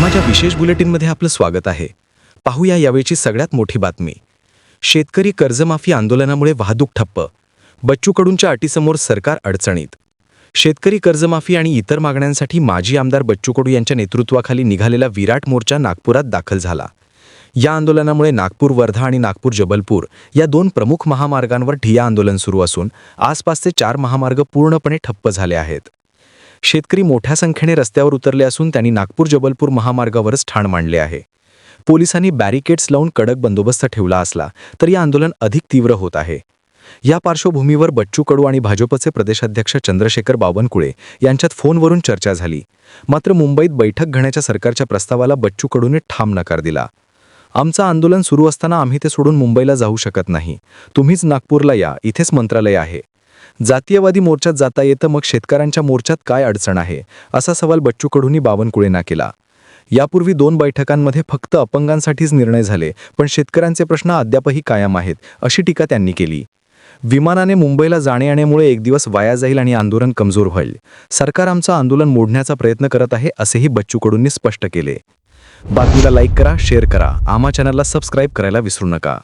आम्हाच्या विशेष बुलेटिनमध्ये आपलं स्वागत आहे. पाहूया यावेळची सगळ्यात मोठी बातमी. शेतकरी कर्जमाफी आंदोलनामुळे वाहतूक ठप्प. बच्चू कडूंच्या अटीसमोर सरकार अडचणीत. शेतकरी कर्जमाफी आणि इतर मागण्यांसाठी माजी आमदार बच्चू कडू यांच्या नेतृत्वाखाली निघालेला विराट मोर्चा नागपुरात दाखल झाला. या आंदोलनामुळे नागपूर वर्धा आणि नागपूर जबलपूर या दोन प्रमुख महामार्गांवर ठिया आंदोलन सुरू असून आसपासचे चार महामार्ग पूर्णपणे ठप्प झाले आहेत. शेतकरी मोठ्या संख्येने रस्त्यावर उतरले असून त्यांनी नागपूर जबलपूर महामार्गावरच ठाण मांडले आहे. पोलिसांनी बॅरिकेड्स लावून कडक बंदोबस्त ठेवला असला तरी आंदोलन अधिक तीव्र होत आहे. या पार्श्वभूमीवर बच्चू कडू आणि भाजपचे प्रदेशाध्यक्ष चंद्रशेखर बावनकुळे यांच्यात फोनवरून चर्चा झाली. मात्र मुंबईत बैठक घेण्याच्या सरकारच्या प्रस्तावाला बच्चू कडूने ठाम नकार दिला. आमचं आंदोलन सुरू असताना आम्ही ते सोडून मुंबईला जाऊ शकत नाही. तुम्हीच नागपूरला या इथेच मंत्रालय आहे. जातीयवादी मोर्चात जाता येतं मग शेतकऱ्यांच्या मोर्चात काय अडचण आहे? असा सवाल बच्चू कडूंनी बावनकुळेंना केला. यापूर्वी दोन बैठकांमध्ये फक्त अपंगांसाठीच निर्णय झाले पण शेतकऱ्यांचे प्रश्न अद्यापही कायम आहेत अशी टीका त्यांनी केली. विमानाने मुंबईला जाणे येण्यामुळे एक दिवस वाया जाईल आणि आंदोलन कमजोर होईल. सरकार आमचं आंदोलन मोडण्याचा प्रयत्न करत आहे असेही बच्चू कडूंनी स्पष्ट केले. बातमीला लाईक करा शेअर करा. आम्हा चॅनलला सबस्क्राईब करायला विसरू नका.